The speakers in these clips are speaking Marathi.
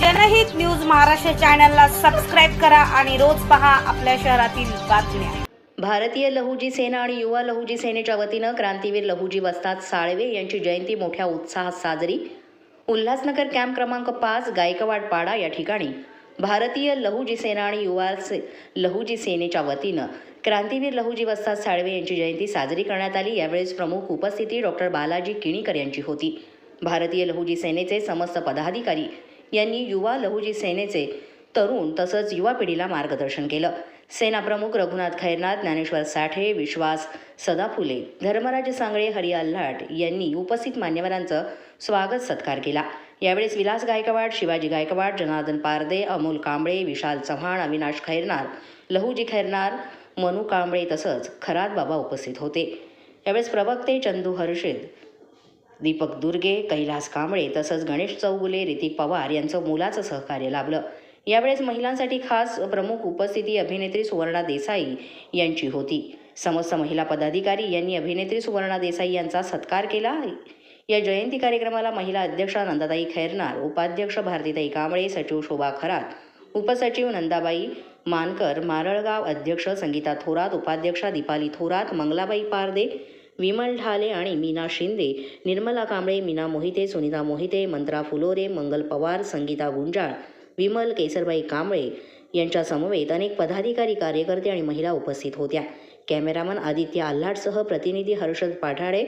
जनहित न्यूज महाराष्ट्र चॅनलला सबस्क्राईब करा आणि रोज पहा आपल्या शहरातील बातम्या. भारतीय लहुजी सेना आणि युवा लहुजी सेनेच्या वतीनं क्रांतीवीर लहुजी वस्ताद साळवे यांची जयंती मोठ्या उत्साहात साजरी. उल्हासनगर कॅम्प क्रमांक पाच गायकवाड पाडा या ठिकाणी भारतीय लहुजी सेना आणि युवा से लहुजी सेनेच्या वतीनं क्रांतीवीर लहुजी वस्ताद साळवे यांची जयंती साजरी करण्यात आली. यावेळेस प्रमुख उपस्थिती डॉक्टर बालाजी किणीकर यांची होती. भारतीय लहुजी सेनेचे समस्त पदाधिकारी यांनी युवा लहुजी सेनेचे तरुण तसंच युवा पिढीला मार्गदर्शन केलं. सेनाप्रमुख रघुनाथ खैरनाथ ज्ञानेश्वर साठे विश्वास सदाफुले धर्मराज सांगळे हरी लाट यांनी उपस्थित मान्यवरांचं स्वागत सत्कार केला. यावेळेस विलास गायकवाड शिवाजी गायकवाड जनार्दन पारदे अमोल कांबळे विशाल चव्हाण अविनाश खैरनार लहुजी खैरनार मनू कांबळे तसंच खरात बाबा उपस्थित होते. यावेळेस प्रवक्ते चंदू हर्षिद दीपक दुर्गे कैलास कांबळे तसंच गणेश चौगुले ऋतिक पवार यांचं मोलाचं सहकार्य लाभलं. यावेळेस महिलांसाठी खास प्रमुख उपस्थिती अभिनेत्री सुवर्णा देसाई यांची होती. समस्त महिला पदाधिकारी यांनी अभिनेत्री सुवर्णा देसाई यांचा सत्कार केला. या जयंती कार्यक्रमाला महिला अध्यक्षा नंदाताई खैरनार उपाध्यक्ष भारतीताई कांबळे सचिव शोभा खरात उपसचिव नंदाबाई मानकर मारळगाव अध्यक्ष संगीता थोरात उपाध्यक्षा दीपाली थोरात मंगलाबाई पारदे विमल ढाले आणि मीना शिंदे निर्मला कांबळे मीना मोहिते सुनीता मोहिते मंत्रा फुलोरे मंगल पवार संगीता गुंजाळ विमल केसरबाई कांबळे यांच्या समवेत अनेक पदाधिकारी कार्यकर्ते आणि महिला उपस्थित होत्या. कॅमेरामन आदित्य आल्हाडसह प्रतिनिधी हर्षद पाठाडे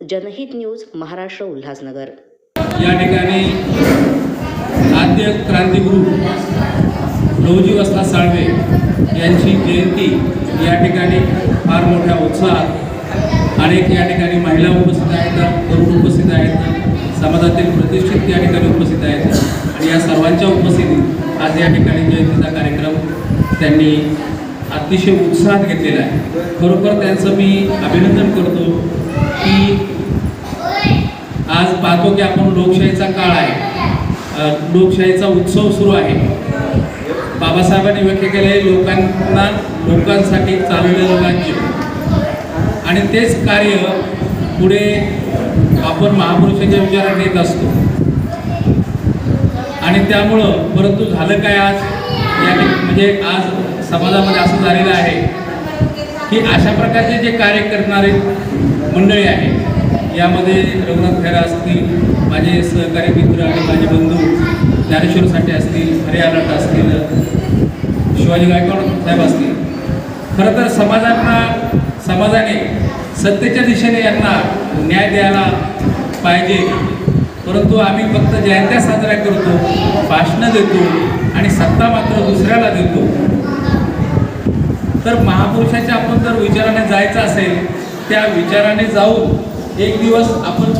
जनहित न्यूज महाराष्ट्र उल्हासनगर. या ठिकाणी आद्य क्रांतिगुरु लहुजी वस्ता साळवे यांची जयंती या ठिकाणी फार मोठ्या उत्साहात अनेक या ठिकाणी महिला उपस्थित आहेत तरुण उपस्थित आहेत समाजातील प्रतिष्ठित या ठिकाणी उपस्थित आहेत. आणि या सर्वांच्या उपस्थितीत आज या ठिकाणी जयंतीचा कार्यक्रम त्यांनी अतिशय उत्साहात घेतलेला आहे. खरोखर त्यांचं मी अभिनंदन करतो की आज पाहतो की आपण लोकशाहीचा काळ आहे. लोकशाहीचा उत्सव सुरू आहे. बाबासाहेबांनी व्यक्त केले लोकांना लोकांसाठी चाललेलं राज्य. आणि तेच कार्य पुढे आपण महापुरुषांच्या विचाराने येत असतो. आणि त्यामुळं परंतु झालं काय आज? या म्हणजे आज समाजामध्ये असं झालेलं आहे की अशा प्रकारचे जे कार्य करणारे मंडळी आहे यामध्ये रघुनाथ खैरा असतील माझे सहकारी मित्र आणि माझे बंधू ज्ञानेश्वर साठे असतील हरियाणा असतील शिवाजी गायकवाड साहेब असतील खरं तर समाजांना समाजाने सत्तेच्या दिशेने यांना न्याय द्यायला पाहिजे. परंतु आम्ही फक्त जयंत्या साजऱ्या करतो भाषणं देतो आणि सत्ता मात्र दुसऱ्याला देतो. तर महापुरुषाच्या आपण जर विचाराने जायचं असेल त्या विचाराने जाऊन एक दिवस आपण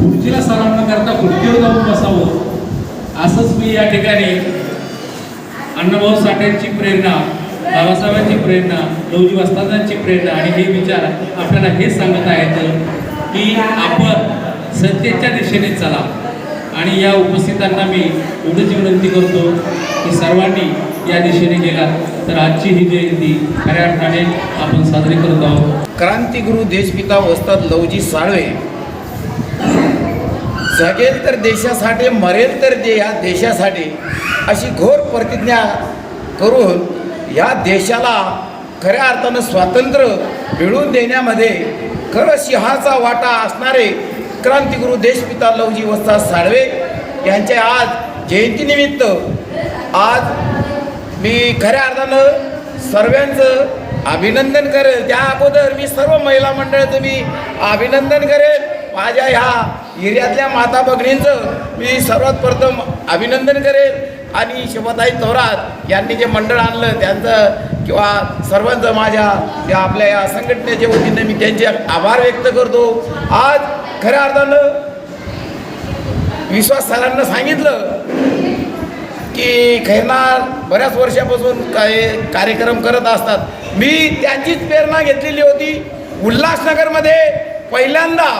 खुर्चीला सराव न करता खुर्चीवर जाऊन बसावं. असंच मी या ठिकाणी अण्णाभाऊ साठ्यांची प्रेरणा बाबासाहेबांची प्रेरणा लवजी वस्तादांची प्रेरणा आणि हे विचार आपल्याला हे सांगत आहेत की आपण सत्तेच्या दिशेने चला. आणि या उपस्थितांना मी एवढंच विनंती करतो की सर्वांनी या दिशेने गेला तर आजची ही जयंती खऱ्या अर्थाने आपण साजरी करत आहोत. क्रांतिगुरु देशपिता वस्ताद लवजी साळवे जगेल तर देशासाठी मरेल तर दे या देशासाठी अशी घोर प्रतिज्ञा करून या देशाला खऱ्या अर्थानं स्वातंत्र्य मिळवून देण्यामध्ये खरं सिंहाचा वाटा असणारे क्रांतिगुरू देशपिता लवजी वस्ताद साळवे यांच्या आज जयंतीनिमित्त आज मी खऱ्या अर्थानं सर्वांचं अभिनंदन करेल. त्या अगोदर मी सर्व महिला मंडळाचं मी अभिनंदन करेल. माझ्या ह्या एरियातल्या माता भगिनींचं मी सर्वात प्रथम अभिनंदन करेल. आणि शिवताई थोरात यांनी जे मंडळ आणलं त्यांचं किंवा सर्वांचं माझ्या या आपल्या या संघटनेच्या वतीने मी त्यांचे आभार व्यक्त करतो. आज खऱ्या अर्थानं विश्वास सरांना सांगितलं की खैरनार बऱ्याच वर्षापासून काय कार्यक्रम करत असतात. मी त्यांचीच प्रेरणा घेतलेली होती. उल्हासनगरमध्ये पहिल्यांदा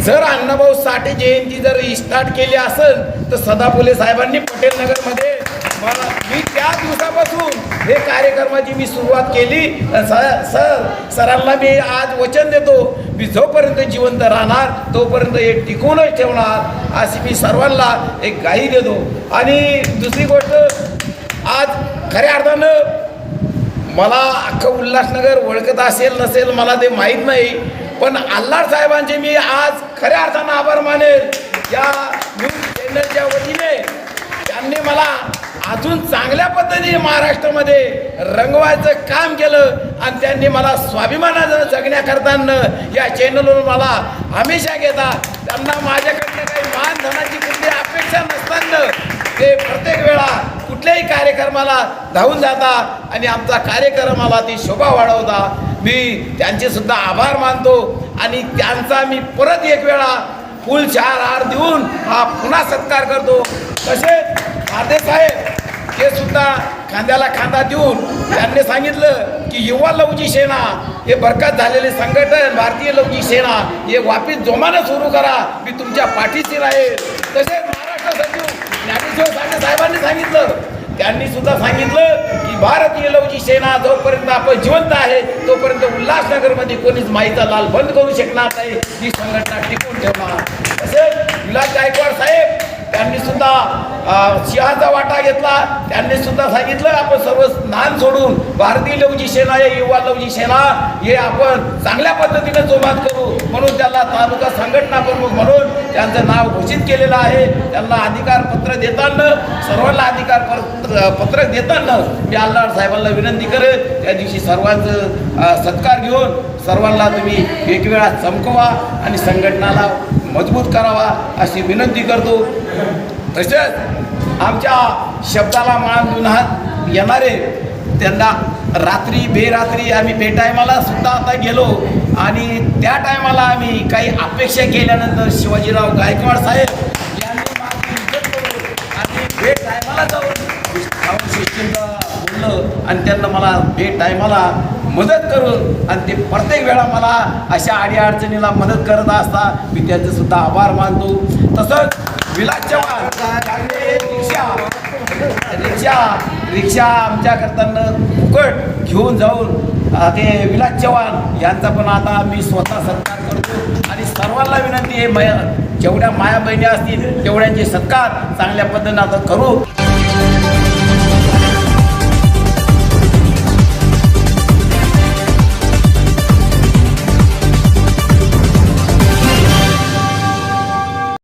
जर अण्णाभाऊ साठे जयंती जर स्टार्ट केली असेल तर सदाफुले साहेबांनी पटेल नगरमध्ये मला मी त्या दिवसापासून हे कार्यक्रमाची मी सुरुवात केली. सर सर सरांना मी आज वचन देतो मी जोपर्यंत जिवंत राहणार तोपर्यंत हे टिकूनच ठेवणार अशी मी सर्वांना एक गाई देतो. आणि दुसरी गोष्ट आज खऱ्या अर्थानं मला अख्खं उल्हासनगर ओळखत असेल नसेल मला ते माहीत नाही. पण आल्हाड साहेबांचे मी आज खऱ्या अर्थानं आभार मानेल. या न्यूज चॅनलच्या वतीने त्यांनी मला अजून चांगल्या पद्धतीने महाराष्ट्रामध्ये रंगवायचं काम केलं आणि त्यांनी मला स्वाभिमानानं जगण्याकरताना या चॅनलवरून मला हमेशा घेतात त्यांना माझ्याकडनं काही मानधनाची कुठली अपेक्षा नसताना ते प्रत्येक वेळा कुठल्याही कार्यक्रमाला धावून जाता आणि आमचा कार्यक्रमाला ती शोभा वाढवता. मी त्यांचे सुद्धा आभार मानतो आणि त्यांचा मी परत एक वेळा फुल चार हार देऊन हा पुन्हा सत्कार करतो. तसेच भारदे साहेब ते सुद्धा खांद्याला खांदा देऊन त्यांनी सांगितलं की युवा लवची सेना हे बरकत झालेले संघटन भारतीय लवची सेना हे वापिस जोमानं सुरू करा. मी तुमच्या पाठीशी राहील. तसेच महाराष्ट्र सचिव ज्ञानेश्वर साठे साहेबांनी सांगितलं त्यांनी सुद्धा सांगितलं की भारतीय लवची सेना जोपर्यंत आपण जिवंत आहे तोपर्यंत उल्हासनगरमध्ये कोणीच माईचा लाल बंद करू शकणार नाही. ही संघटना टिकून ठेवणार. तसेच विलास गायकवाड साहेब त्यांनी सुद्धा सिंहाचा वाटा घेतला. त्यांनी सुद्धा सांगितलं आपण सर्व स्नान सोडून भारतीय लवजी सेना या युवा लवजी सेना हे आपण चांगल्या पद्धतीने जोमात करू. म्हणून त्याला तालुका संघटना प्रमुख म्हणून त्यांचं नाव घोषित केलेलं आहे. त्यांना अधिकार पत्र देताना सर्वांना अधिकार पत्र पत्रक देताना मी आल्हाड साहेबांना विनंती करेन त्या दिवशी सर्वांचं सत्कार घेऊन सर्वांना तुम्ही एक वेळा चमकवा आणि संघटनाला मजबूत करावा अशी विनंती करतो. तसेच आमच्या शब्दाला मान दुन्हात येणारे त्यांना रात्री बेरात्री आम्ही बे टायमाला सुद्धा आता गेलो. आणि त्या टायमाला आम्ही काही अपेक्षा केल्यानंतर शिवाजीराव गायकवाड साहेब यांनी माझी इज्जत करून आणि बे टायमाला जाऊन जाऊन शिष्टींना बोललं आणि त्यांना मला बे टायमाला मदत करून आणि ते प्रत्येक वेळा मला अशा अडीअडचणीला मदत करत असता मी त्यांचे सुद्धा आभार मानतो. तसंच विलास चव्हाण रिक्षा रिक्षा रिक्षा आमच्या करताना फुकट घेऊन जाऊन ते विलास चव्हाण यांचा पण आता मी स्वतः सत्कार करतो. आणि सर्वांना विनंती आहे मया जेवढ्या माया बहिणी असतील तेवढ्यांचे सत्कार चांगल्या पद्धतीने आता करू.